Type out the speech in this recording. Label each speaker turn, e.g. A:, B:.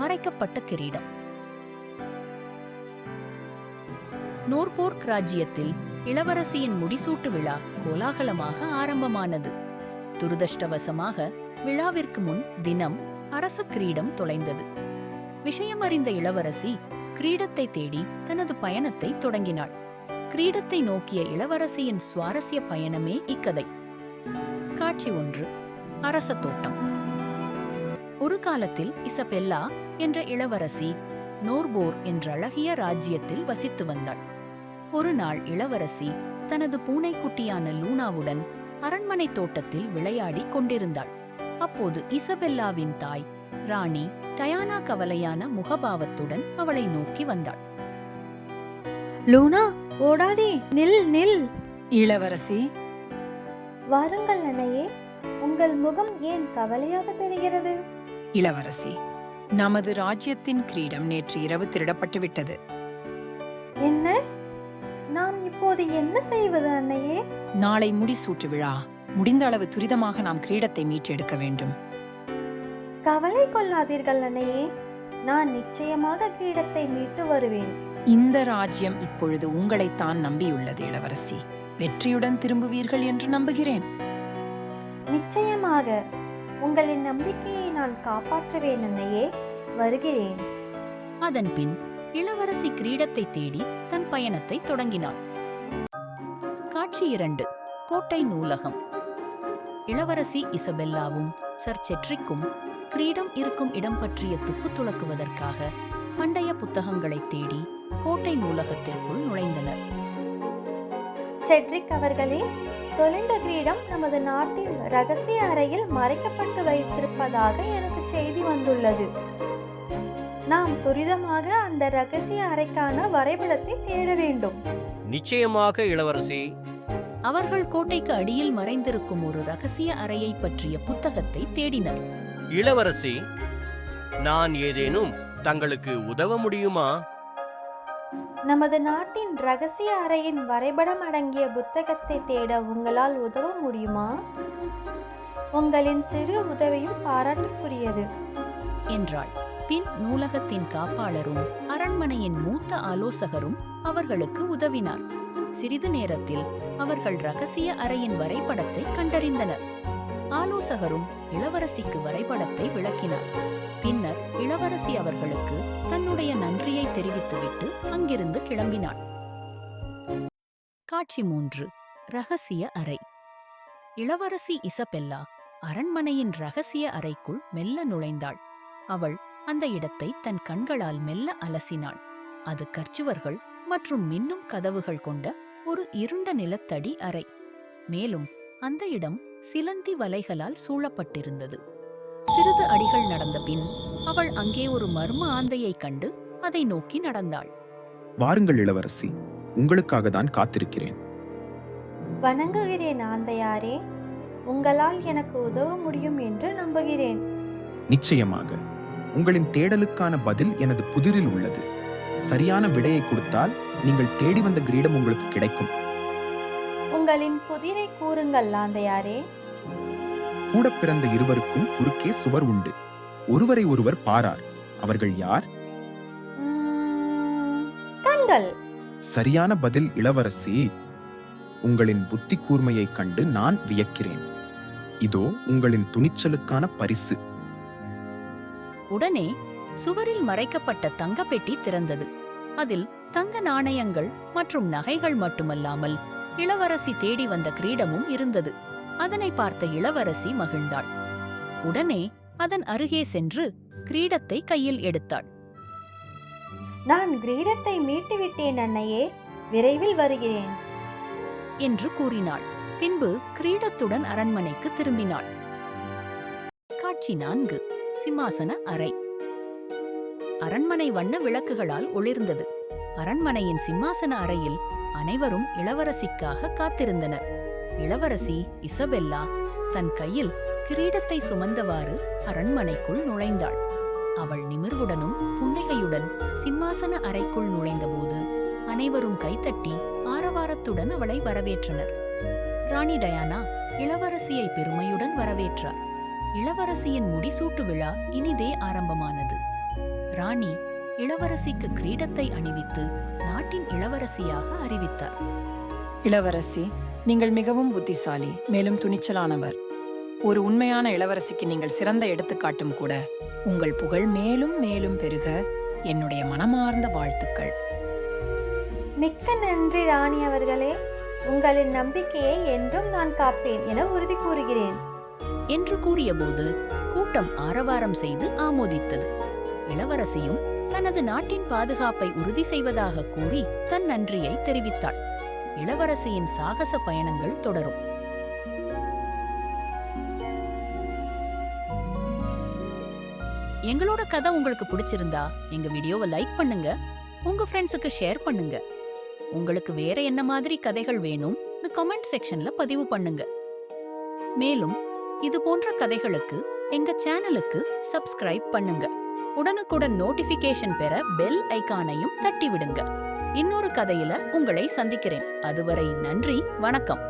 A: மறைக்கப்பட்ட கிரீடம். நோர்போர்க் ராஜ்யத்தில் இளவரசியின் முடிசூட்டு விழா கோலாகலமாக ஆரம்பமானது. துரதிருஷ்டவசமாக விழாவிற்கு முன் தினம் அரச கிரீடம் தொலைந்தது. விஷயம் அறிந்த இளவரசி கிரீடத்தை தேடி தனது பயணத்தை தொடங்கினாள். கிரீடத்தை நோக்கிய இளவரசியின் சுவாரஸ்ய பயணமே இக்கதை. காட்சி ஒன்று அரச தோட்டம். ஒரு காலத்தில் இசபெல்லா என்ற இளவரசி நோர்போர் என்ற அழகிய ராஜ்யத்தில் வசித்து வந்தாள். ஒரு நாள் இளவரசி தனது பூனைக்குட்டியான லூனாவுடன் அரண்மனை தோட்டத்தில் விளையாடிக் கொண்டிருந்தாள். அப்போது இசபெல்லாவின் தாய் ராணி டயானா கவலையான முகபாவத்துடன் அவளை நோக்கி வந்தாள்.
B: லூனா ஓடாதே நில் நில்.
C: இளவரசி.
B: வாருங்கள் அன்னையே உங்கள் முகம் ஏன் கவலையாக தெரிகிறது?
C: இளவரசி நமது ராஜ்யத்தின் கிரீடம் நேற்று இரவு திருடப்பட்டு விட்டது
B: என்ன? நாம் இப்போது என்ன செய்வது அன்னையே?
C: நாளை முடிசூட்டு விழா. முடிந்த அளவு துரிதமாக நாம் கிரீடத்தை மீட்டெடுக்க வேண்டும்.
B: கவலை கொள்ளாதீர்கள் அன்னையே. நான் நிச்சயமாக கிரீடத்தை மீட்டு வருவேன்.
C: இந்த ராஜ்யம் இப்பொழுது உங்களைத்தான் நம்பியுள்ளது இளவரசி. வெற்றியுடன் திரும்புவீர்கள் என்று நம்புகிறேன்.
B: நிச்சயமாக. உங்களின் நம்பிக்கையை நான் காப்பாற்றுவேன் அன்னையே. வருகிறேன்.
A: அதன்பின் இளவரசி கிரீடத்தை தேடி தன் பயணத்தை தொடங்கினாள். காட்சி இரண்டு. கோட்டை நூலகம். இளவரசி இசபெல்லாவும் சர் செட்ரிக்கும் கிரீடம் இருக்கும் இடம் பற்றிய துப்பு துலக்குவதற்காக பண்டைய புத்தகங்களைத் தேடி கோட்டை நூலகத்திற்குள் நுழைந்தனர்.
B: செட்ரிக் அவர்களே தொலைந்த கிரீடம் நமது நாட்டின் ரகசிய அறையில் மறைக்கப்பட்டு வைத்திருப்பதாக எனக்கு செய்தி வந்துள்ளது. நாம் துரிதமாக அந்த ரகசிய அறைக்கான வரைபடத்தை தேட வேண்டும்.
D: நிச்சயமாக இளவரசி.
A: அவர்கள் கோட்டைக்கு அடியில் மறைந்திருக்கும் ஒரு ரகசிய அறையைப் பற்றிய புத்தகத்தை தேடினர்.
D: இளவரசி நான் ஏதேனும் தங்களுக்கு உதவ முடியுமா?
B: நமது நாட்டின் ரகசிய அறையின் வரைபடம் அடங்கிய புத்தகத்தை தேட உங்களால் உதவ முடியுமா? உங்களின் சிறு உதவியும் பாராட்டுக்குரியது.
A: என்றாள். பின் நூலகத்தின் காப்பாளரும் அரண்மனையின் மூத்த ஆலோசகரும் அவர்களுக்கு உதவினார். சிறிது நேரத்தில் அவர்கள் ரகசிய அறையின் வரைபடத்தை கண்டறிந்தனர். ஆலோசகரும் இளவரசிக்கு வரைபடத்தை விளக்கினார். பின்னர் இளவரசி அவர்களுக்கு தன்னுடைய நன்றியை தெரிவித்துவிட்டு அங்கிருந்து கிளம்பினாள். காட்சி மூன்று. ரகசிய அறை. இளவரசி இசபெல்லா அரண்மனையின் ரகசிய அறைக்குள் மெல்ல நுழைந்தாள். அவள் அந்த இடத்தை தன் கண்களால் மெல்ல அலசினாள். அது கர்ச்சுவர்கள் மற்றும் மின்னும் கதவுகள் கொண்ட ஒரு இருண்ட நிலத்தடி அறை. மேலும் அந்த இடம் சிலந்தி வலைகளால் சூழப்பட்டிருந்தது. சிறிது அடிகள் நடந்த பின் அவள் அங்கே ஒரு மர்ம ஆந்தையைக் கண்டு அதை நோக்கி நடந்தாள்.
E: வாருங்கள் இளவரசி உங்களுக்காக தான் காத்திருக்கிறேன்.
B: வணங்குகிறேன் ஆந்தையாரே உங்களால் எனக்கு உதவ முடியும் என்று நம்புகிறேன்.
E: நிச்சயமாக உங்களின் தேடலுக்கான பதில் எனது புதிரில் உள்ளது. சரியான விடையை கொடுத்தால் நீங்கள் தேடி வந்த கிரீடம் உங்களுக்கு கிடைக்கும்.
B: உங்களின் புதிரை கூறுங்கள் ஆந்தையாரே
E: கூட பிறந்த இருவருக்கும் குறுக்கே சுவர் உண்டு. ஒருவரை ஒருவர் பாரார். அவர்கள் யார்?
B: கண்கள்.
E: சரியான பதில் இளவரசி உங்களின் புத்தி கூர்மையைக் கண்டு நான் வியக்கிறேன். இதோ உங்களின் துணிச்சலுக்கான பரிசு.
A: உடனே சுவரில் மறைக்கப்பட்ட தங்கப்பெட்டி திறந்தது. அதில் தங்க நாணயங்கள் மற்றும் நகைகள் மட்டுமல்லாமல் இளவரசி தேடி வந்த கிரீடமும் இருந்தது. அதனை பார்த்த இளவரசி மகிழ்ந்தாள். உடனே அதன் அருகே சென்று கிரீடத்தை கையில் எடுத்தாள்.
B: நான் கிரீடத்தை மீட்டு விட்டேன் அன்னையே. விரைவில் வருகிறேன்.
A: என்று கூறினாள். பின்பு கிரீடத்துடன் அரண்மனைக்கு திரும்பினாள். காட்சி நான்கு. சிம்மாசன அறை. அரண்மனை வண்ண விளக்குகளால் ஒளிர்ந்தது. அரண்மனையின் சிம்மாசன அறையில் அனைவரும் இளவரசிக்காக காத்திருந்தனர். இளவரசி இசபெல்லா தன் கையில் கிரீடத்தை சுமந்தவாறு அரண்மனைக்குள் நுழைந்தாள். அவள் நிமிர்வுடனும் புன்னகையுடன் சிம்மாசன அறைக்குள் நுழைந்தபோது அனைவரும் கைத்தட்டி ஆரவாரத்துடன் அவளை வரவேற்றனர். ராணி டயானா இளவரசியை பெருமையுடன் வரவேற்றார். இளவரசியின் முடிசூட்டு விழா இனிதே ஆரம்பமானது. ராணி இளவரசிக்கு கிரீடத்தை அணிவித்து நாட்டின் இளவரசியாக அறிவித்தார்.
C: இளவரசி நீங்கள் மிகவும் புத்திசாலி மேலும் துணிச்சலானவர். ஒரு உண்மையான இளவரசிக்கு நீங்கள் சிறந்த எடுத்துக்காட்டும் கூட உங்கள் புகழ் மேலும் மேலும் பெருக என்னுடைய மனமார்ந்த வாழ்த்துக்கள்.
B: மிக்க நன்றி ராணி அவர்களே. உங்களின் நம்பிக்கையை என்றும் நான் காப்பேன் என உறுதி கூறுகிறேன்.
A: என்று கூறியபோது கூட்டம் ஆரவாரம் செய்து ஆமோதித்தது. இளவரசியும் தனது நாட்டின் பாதுகாப்பை உறுதி செய்வதாக கூறி தன் நன்றியை தெரிவித்தாள். இளவரசியின் சாகச பயணங்கள் தொடரும். எங்களோட கதை உங்களுக்கு பிடிச்சிருந்தா எங்க வீடியோவை லைக் பண்ணுங்க உங்க ஃப்ரெண்ட்ஸுக்கு ஷேர் பண்ணுங்க. உங்களுக்கு வேற என்ன மாதிரி கதைகள் வேணும் கமெண்ட் செக்ஷன்ல பதிவு பண்ணுங்க. மேலும் இது போன்ற கதைகளுக்கு எங்க சேனலுக்கு சப்ஸ்கிரைப் பண்ணுங்க. உடனுக்குடன் நோட்டிபிகேஷன் பெற பெல் ஐக்கானையும் தட்டி விடுங்க இன்னொரு கதையில உங்களை சந்திக்கிறேன். அதுவரை நன்றி வணக்கம்.